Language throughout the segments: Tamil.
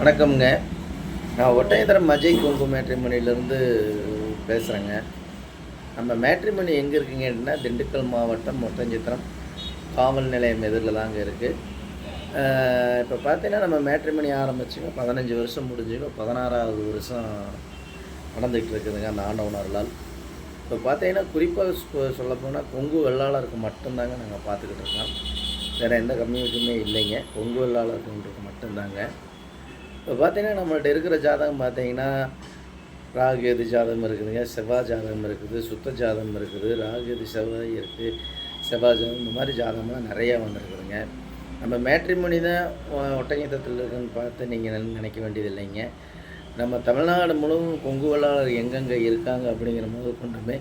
வணக்கம்ங்க. நான் ஒட்டயத்திரம் அஜய் குங்கு மேட்ரிமணிலேருந்து பேசுகிறேங்க நம்ம மேட்ரிமணி எங்கே இருக்குங்கன்னா திண்டுக்கல் மாவட்டம் ஒட்டஞ்சித்திரம் காவல் நிலையம் எதிரில் தாங்க இருக்குது இப்போ பார்த்தீங்கன்னா நம்ம மேட்ரிமணி ஆரம்பிச்சுங்க. பதினஞ்சு வருஷம் முடிஞ்சுங்க. பதினாறாவது வருஷம் நடந்துகிட்டு இருக்குதுங்க அந்த ஆண்டவனர்களால் இப்போ பார்த்தீங்கன்னா குறிப்பாக சொல்லப்போனால் கொங்கு வெள்ளாளருக்கு மட்டும்தாங்க நாங்கள் பார்த்துக்கிட்டு இருக்கோம். வேறு எந்த கம்யூனிட்டியுமே இல்லைங்க. கொங்கு வெள்ளாளருக்கு மட்டும்தாங்க. இப்போ பார்த்தீங்கன்னா நம்மள்ட்ட இருக்கிற ஜாதகம் பார்த்தீங்கன்னா ராகு ஜாதகம் இருக்குதுங்க செவ்வாய் ஜாதகம் இருக்குது சுத்த ஜாதகம் இருக்குது ராகு செவ்வாய் இருக்குது செவ்வாய் ஜாதகம் இந்த மாதிரி ஜாதகம்லாம் நிறையா வந்திருக்குதுங்க. நம்ம மேட்ரிமோனி தான் ஒட்டங்கத்தத்தில் இருக்குன்னு பார்த்து நீங்கள் நினைக்க வேண்டியது இல்லைங்க நம்ம தமிழ்நாடு முழுவதும் கொங்கு வெள்ளாளர் எங்கெங்கே இருக்காங்க அப்படிங்கிற போது கொண்டுமே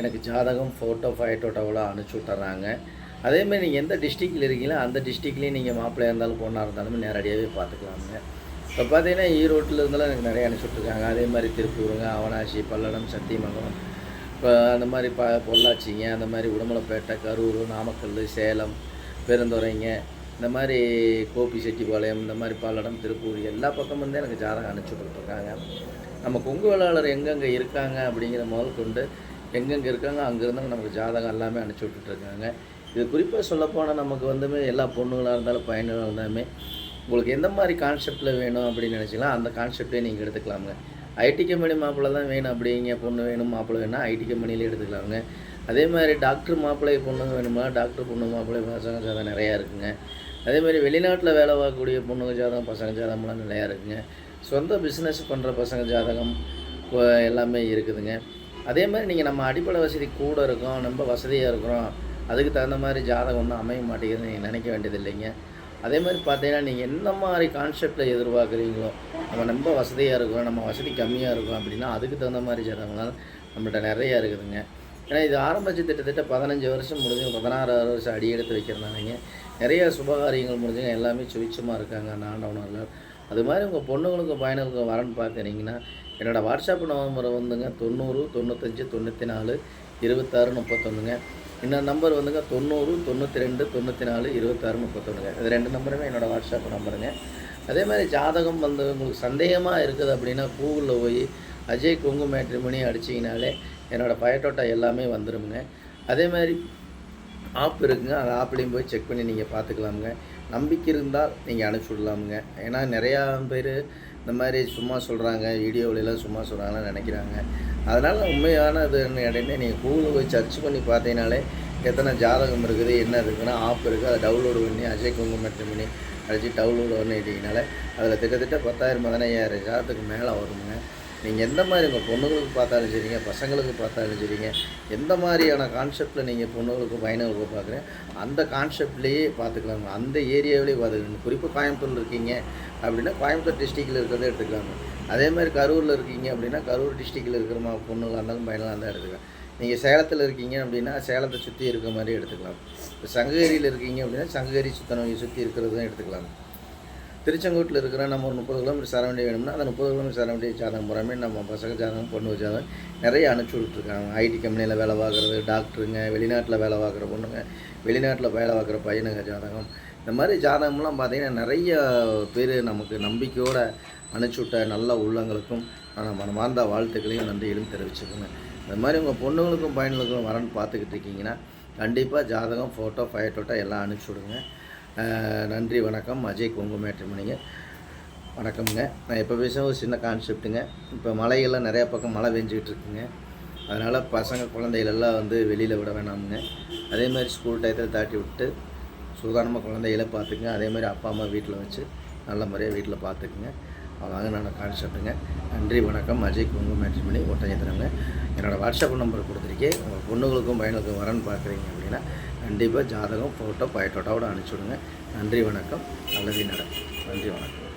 எனக்கு ஜாதகம் ஃபோட்டோ ஃபைட்டோட்டோவெல்லாம் அனுப்பிச்சி விட்டுறாங்க. அதேமாதிரி நீங்கள் எந்த டிஸ்ட்ரிக்டில் இருக்கீங்களோ அந்த டிஸ்ட்ரிக்ட்லேயும் நீங்கள் மாப்பிள்ளையாக இருந்தாலும் பொண்ணாக இருந்தாலும் நேரடியாகவே பார்த்துக்கலாமுங்க. இப்போ பார்த்தீங்கன்னா ஈரோட்டில் இருந்தெல்லாம் எனக்கு நிறைய அனுப்பிச்சுட்ருக்காங்க அதே மாதிரி திருப்பூருங்க அவனாசி பல்லடம் சத்தியமங்கலம். இப்போ அந்த மாதிரி ப பொள்ளாச்சிங்க அந்த மாதிரி உடமலைப்பேட்டை கரூர் நாமக்கல் சேலம் பெருந்துறைங்க இந்த மாதிரி கோபி செட்டிப்பாளையம் இந்த மாதிரி பல்லடம் திருப்பூர் எல்லா பக்கமும் வந்து எனக்கு ஜாதகம் அனுப்பிச்சு கொடுத்துருக்காங்க. நம்ம கொங்கு வேளாளர் எங்கெங்கே இருக்காங்க அப்படிங்கிற முதல் கொண்டு எங்கெங்கே இருக்காங்க அங்கேருந்து நமக்கு ஜாதகம் எல்லாமே அனுப்பிச்சி விட்டுட்ருக்காங்க இது குறிப்பாக சொல்லப்போனால் நமக்கு வந்துமே எல்லா பொண்ணுங்களாக இருந்தாலும் பையன்களாக இருந்தாலுமே உங்களுக்கு எந்த மாதிரி கான்செப்டில் வேணும் அப்படின்னு நினச்சிக்கலாம் அந்த கான்செப்டே நீங்கள் எடுத்துக்கலாமுங்க. ஐடி கம்பெனி மாப்பிள்ளை தான் வேணும் அப்படிங்க பொண்ணு வேணும் மாப்பிள்ளை வேணும்னா ஐடி கம்பெனிலே எடுத்துக்கலாமுங்க. அதே மாதிரி டாக்டர் மாப்பிள்ளை பொண்ணுங்க வேணுமா டாக்டர் பொண்ணு மாப்பிள்ளை பசங்க ஜாதகம் நிறையா இருக்குங்க. அதே மாதிரி வெளிநாட்டில் வேலை பார்க்கக்கூடிய பொண்ணுங்க ஜாதகம் பசங்க ஜாதகம்லாம் நிறையா இருக்குங்க. சொந்த பிஸ்னஸ் பண்ணுற பசங்க ஜாதகம் எல்லாமே இருக்குதுங்க. அதே மாதிரி நீங்கள் நம்ம அடிப்படை வசதி கூட இருக்கோம் ரொம்ப வசதியாக இருக்கிறோம் அதுக்கு தகுந்த மாதிரி ஜாதகம் ஒன்றும் அமைய மாட்டேங்குதுன்னு நீங்கள் நினைக்க வேண்டியது இல்லைங்க அதே மாதிரி பார்த்தீங்கன்னா நீங்கள் என்ன மாதிரி கான்செப்டில் எதிர்பார்க்குறீங்களோ நம்ம ரொம்ப வசதியாக இருக்கும் நம்ம வசதி கம்மியாக இருக்கும் அப்படின்னா அதுக்கு தகுந்த மாதிரி ஜாதகம்லாம் நம்மள்கிட்ட நிறையா இருக்குதுங்க. ஏன்னா இது ஆரம்பித்து திட்டத்தட்ட பதினஞ்சு வருஷம் முடிஞ்சு ஆறு வருஷம் அடி எடுத்து வைக்கிறனாலங்க நிறைய சுபகாரியங்கள் முடிஞ்சுங்க எல்லாமே சுவிச்சமாக இருக்காங்க அந்த அது மாதிரி உங்கள் பொண்ணுங்களுக்கும் பையனுக்கும் வரன்னு பார்க்குறீங்கன்னா என்னோடய வாட்ஸ்அப் நம்பர் வந்துங்க தொண்ணூறு தொண்ணூத்தஞ்சு தொண்ணூற்றி நாலு இருபத்தாறு முப்பத்தொன்றுங்க இன்னொரு நம்பர் வந்துங்க தொண்ணூறு தொண்ணூற்றி ரெண்டு தொண்ணூற்றி நாலு இருபத்தாறு முப்பத்தொன்றுங்க இது ரெண்டு நம்பருமே என்னோடய வாட்ஸ்அப் நம்பருங்க அதே மாதிரி ஜாதகம் வந்து உங்களுக்கு சந்தேகமாக இருக்குது அப்படின்னா கூகுளில் போய் அஜய் குங்கு மேட்ரிமணி அடிச்சிங்கனாலே என்னோடய பயோட்டோட்டா எல்லாமே வந்துருமுங்க. அதே மாதிரி ஆப் இருக்குங்க. அந்த ஆப்லேயும் போய் செக் பண்ணி நீங்கள் பார்த்துக்கலாமுங்க நம்பிக்கை இருந்தால் நீங்கள் அனுப்பிச்சுடலாமுங்க ஏன்னா நிறையா பேர் இந்த மாதிரி சும்மா சொல்கிறாங்க வீடியோவிலலாம் சும்மா சொல்கிறாங்கன்னு நினைக்கிறாங்க. அதனால் உண்மையானது என்ன இடையில நீங்கள் கூகுளில் போய் சர்ச் பண்ணி பார்த்தீங்கனாலே எத்தனை ஜாதகம் இருக்குது என்ன இருக்குன்னா ஆப் இருக்குது அதை டவுன்லோடு பண்ணி அஜய் குங்குமட்டம் பண்ணி அடித்து டவுன்லோடு பண்ணிட்டீங்கனாலே அதில் திட்டத்தட்ட பத்தாயிரம் பதினையாயிரம் ஜாதத்துக்கு மேலே வருங்க. நீங்கள் எந்த மாதிரி உங்கள் பொண்ணுங்களுக்கு பார்த்தாலும் சரிங்க பசங்களுக்கு பார்த்தாலும் சரிங்க எந்த மாதிரியான கான்செப்டில் நீங்கள் பொண்ணுங்களுக்கு பையனுங்களுக்கு பார்க்குறேன் அந்த கான்செப்ட்லேயே பார்த்துக்கலாங்க. அந்த ஏரியாவிலேயே பார்த்துக்கலாம் குறிப்பாக கோயம்புத்தூரில் இருக்கீங்க அப்படின்னா கோயம்புத்தூர் டிஸ்ட்ரிக்டில் இருக்கிறத எடுத்துக்கலாங்க. அதே மாதிரி கரூரில் இருக்கீங்க அப்படின்னா கரூர் டிஸ்ட்ரிக்டில் இருக்கிற மா பொண்ணுங்களாக இருந்தாலும் பையனாக இருந்தால் எடுத்துக்கலாம். நீங்கள் சேலத்தில் இருக்கீங்க அப்படின்னா சேலத்தை சுற்றி இருக்கிற மாதிரி எடுத்துக்கலாம். இப்போ சங்ககிரியில் இருக்கீங்க அப்படின்னா சங்ககிரி சுத்தனவை சுற்றி இருக்கிறதும் எடுத்துக்கலாம் திருச்செங்கோட்டில் இருக்கிற நம்ம ஒரு முப்பது கிலோமீட்டர் சரவண்டி வேணும்னா அந்த முப்பது கிலோமீட்டர் சரவண்டி ஜாதகம் பூராமே நம்ம பசங்க ஜாதகம் பொண்ணு ஜாதகம் நிறைய அனுப்பிச்சி விட்ருக்காங்க ஐடி கம்பெனியில் வேலை பார்க்குறது டாக்டருங்க வெளிநாட்டில் வேலை பார்க்குற பொண்ணுங்க வெளிநாட்டில் வேலை பார்க்குற பையனுங்க ஜாதகம் இந்த மாதிரி ஜாதகம்லாம் பார்த்திங்கன்னா நிறைய பேர் நமக்கு நம்பிக்கையோடு அனுப்பிச்சி விட்ட நல்ல உள்ளங்களுக்கும் நான் மனமார்ந்த வாழ்த்துக்களையும் நன்றிகளும் தெரிவிச்சுக்கோங்க. இந்த மாதிரி உங்கள் பொண்ணுங்களுக்கும் பையனுங்களுக்கும் வரன்னு பார்த்துக்கிட்டு இருக்கீங்கன்னா கண்டிப்பாக ஜாதகம் ஃபோட்டோ ஃபயட்டோட்டோ எல்லாம் அனுப்பிச்சி விடுங்க. நன்றி வணக்கம். அஜய் கொங்கு மேட்ரிமணிங்க வணக்கம்ங்க. நான் இப்போ பேச ஒரு சின்ன கான்செப்ட்டுங்க இப்போ மலைகள்லாம் நிறையா பக்கம் மழை பெஞ்சிக்கிட்டு இருக்குங்க அதனால் பசங்க குழந்தைகளெல்லாம் வந்து வெளியில் விட வேணாமுங்க. அதே மாதிரி ஸ்கூல் டயத்தில் தாட்டி விட்டு சுதாரணமாக குழந்தைகளை பார்த்துக்குங்க. அதே மாதிரி அப்பா அம்மா வீட்டில் வச்சு நல்ல முறையாக வீட்டில் பார்த்துக்குங்க. அவங்க நான் கான்செப்ட்டுங்க நன்றி வணக்கம். அஜய் பண்ணி மேட்ரிமணி ஒட்டஞ்சத்திரங்க என்னோடய வாட்ஸ்அப் நம்பர் கொடுத்துருக்கேன். உங்கள் பொண்ணுங்களுக்கும் பையனுக்கும் வரேன்னு பார்க்குறீங்க அப்படின்னா கண்டிப்பாக ஜாதகம் ஃபோட்டோ பயோட்டோட்டாவோட அனுப்பிச்சி விடுங்க. நன்றி வணக்கம். நல்லதே நடக்கும். நன்றி வணக்கம்.